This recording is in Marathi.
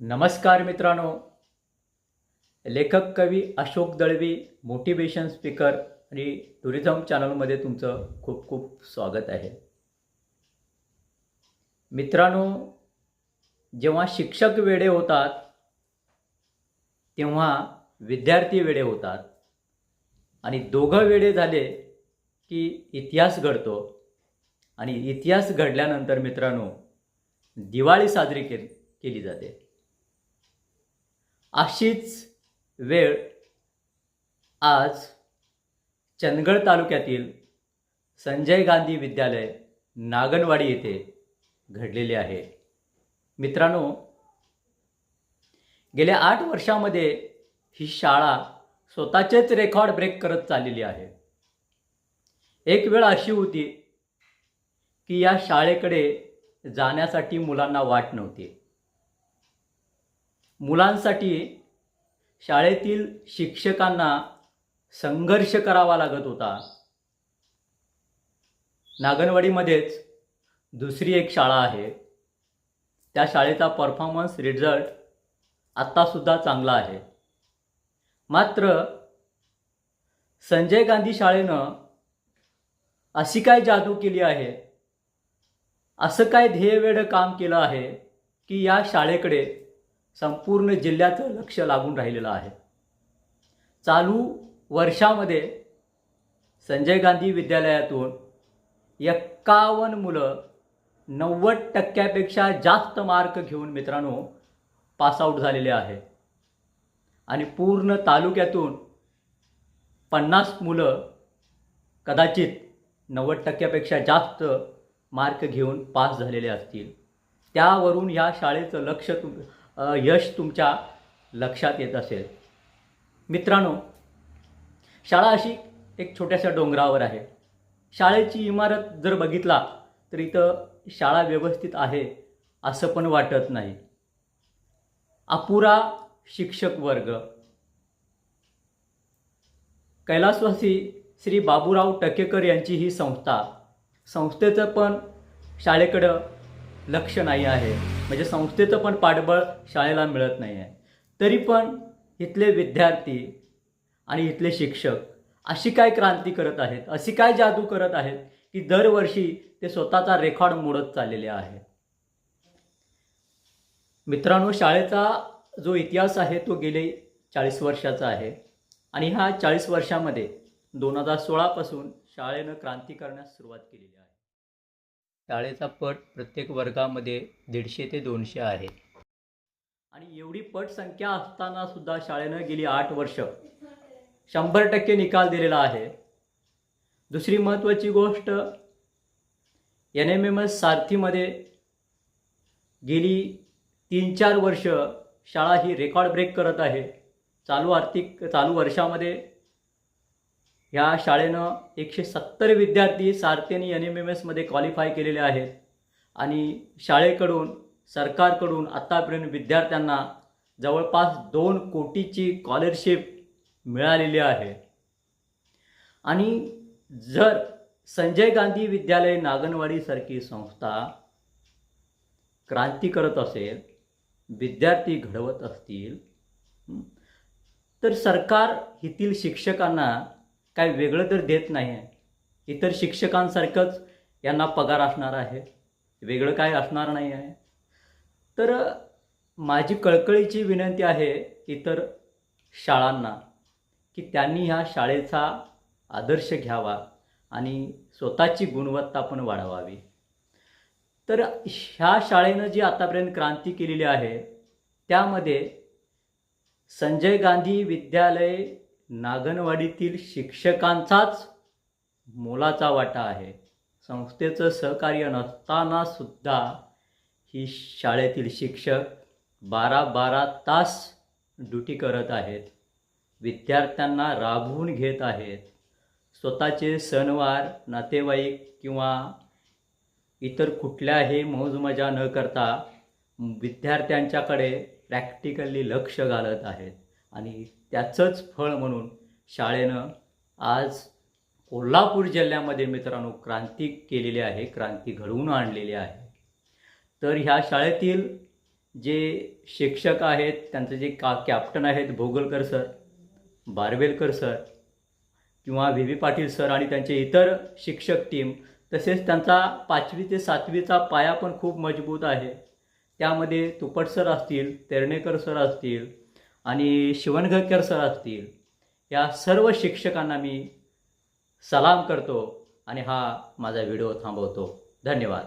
नमस्कार मित्रांनो. लेखक कवी अशोक दळवी मोटिवेशन स्पीकर आणि टुरिझम चॅनलमध्ये तुमचं खूप खूप स्वागत आहे. मित्रांनो जेव्हा शिक्षक वेडे होतात तेव्हा विद्यार्थी वेडे होतात. आणि दोघं वेडे झाले की इतिहास घडतो. आणि इतिहास घडल्यानंतर मित्रांनो दिवाळी साजरी के केली जाते. अशीच वेळ आज चंदगड तालुक्यातील संजय गांधी विद्यालय नागनवाडी येथे घडलेले आहे. मित्रांनो गेल्या आठ वर्षामध्ये ही शाळा स्वतःचेच रेकॉर्ड ब्रेक करत चाललेली आहे. एक वेळ अशी होती की या शाळेकडे जाण्यासाठी मुलांना वाट नव्हती. मुलांसाठी शाळेतील शिक्षकांना संघर्ष करावा लागत होता. नागनवाडीमध्येच दुसरी एक शाळा आहे. त्या शाळेचा परफॉर्मन्स रिझल्ट आत्तासुद्धा चांगला आहे. मात्र संजय गांधी शाळेनं अशी काय जादू केली आहे? असं काय ध्येयवेडं काम केलं आहे की या शाळेकडे संपूर्ण जिल्ह्याचं लक्ष लागून राहिलेलं आहे. चालू वर्षामध्ये संजय गांधी विद्यालयातून एक्कावन्न मुलं नव्वद टक्क्यापेक्षा जास्त मार्क घेऊन मित्रांनो पासआउट झालेले आहे. आणि पूर्ण तालुक्यातून पन्नास मुलं कदाचित नव्वद टक्क्यापेक्षा जास्त मार्क घेऊन पास झालेले असतील. त्यावरून ह्या शाळेचं लक्ष तुम यश तुमच्या लक्षात येत असेल. मित्रांनो शाळा अशी एक छोट्याशा डोंगरावर आहे. शाळेची इमारत जर बघितला तर इथं शाळा व्यवस्थित आहे असं पण वाटत नाही. अपुरा शिक्षक वर्ग. कैलासवासी श्री बाबूराव टकेकर यांची ही संस्था संस्थेचं पण शाळेकडं लक्ष नाही आहे. म्हणजे संस्थेचं पण पाठबळ शाळेला मिळत नाही आहे तरी पण इथले विद्यार्थी आणि इथले शिक्षक अशी काय क्रांती करत आहेत? अशी काय जादू करत आहेत की दरवर्षी ते स्वतःचा रेकॉर्ड मोडत चाललेले आहे मित्रांनो शाळेचा जो इतिहास आहे तो गेले चाळीस वर्षाचा आहे. आणि ह्या चाळीस वर्षामध्ये दोन हजार सोळापासून शाळेनं क्रांती करण्यास सुरुवात केलेली आहे. शाळेचा पट प्रत्येक वर्गामध्ये दीडशे ते दोनशे आहे. आणि एवढी पट संख्या असताना सुद्धा शाळेनं गेली आठ वर्ष. शंभर टक्के निकाल दिलेला आहे. दुसरी महत्त्वाची गोष्ट एन एम एम एस सारथीमध्ये गेली तीन चार वर्ष शाळा ही रेकॉर्ड ब्रेक करत आहे. चालू आर्थिक चालू वर्षामध्ये ह्या शाळेनं एकशे सत्तर विद्यार्थी सारथीने एन एम एम एसमध्ये क्वालिफाय केलेले आहेत. आणि शाळेकडून सरकारकडून आत्तापर्यंत विद्यार्थ्यांना जवळपास दोन कोटीची स्कॉलरशिप मिळालेली आहे. आणि जर संजय गांधी विद्यालय नागनवाडीसारखी संस्था क्रांती करत असेल विद्यार्थी घडवत असतील तर सरकार येथील शिक्षकांना काय वेगळं तर देत नाही आहे. इतर शिक्षकांसारखंच यांना पगार असणार आहे. वेगळं काय असणार नाही आहे. तर माझी कळकळीची विनंती आहे इतर शाळांना की त्यांनी ह्या शाळेचा आदर्श घ्यावा आणि स्वतःची गुणवत्ता पण वाढवावी. तर ह्या शाळेनं जी आतापर्यंत क्रांती केलेली आहे त्यामध्ये संजय गांधी विद्यालय नागनवाडीतील शिक्षकांचाच मोलाचा वाटा आहे. संस्थेचं सहकार्य नसताना सुद्धा ही शाळेतील शिक्षक बारा बारा तास ड्युटी करत आहेत. विद्यार्थ्यांना राबवून घेत आहेत. स्वतःचे सणवार नातेवाईक किंवा इतर कुठल्याही मौजमजा न करता विद्यार्थ्यांच्याकडे प्रॅक्टिकली लक्ष घालत आहेत. आणि त्याचंच फळ म्हणून शाळेनं आज कोल्हापूर जिल्ह्यामध्ये मित्रांनो क्रांती केलेली आहे क्रांती घडवून आणलेली आहे. तर ह्या शाळेतील जे शिक्षक आहेत त्यांचे जे का कॅप्टन आहेत भोगलकर सर बारवेलकर सर किंवा व्ही व्ही पाटील सर आणि त्यांचे इतर शिक्षक टीम तसेच त्यांचा पाचवी ते सातवीचा पाया पण खूप मजबूत आहे. त्यामध्ये तुपट सर असतील तेरणेकर सर असतील आणि शिवणगरकर सर असतील या सर्व शिक्षकांना मी सलाम करतो आणि हा माझा व्हिडिओ थांबवतो. धन्यवाद.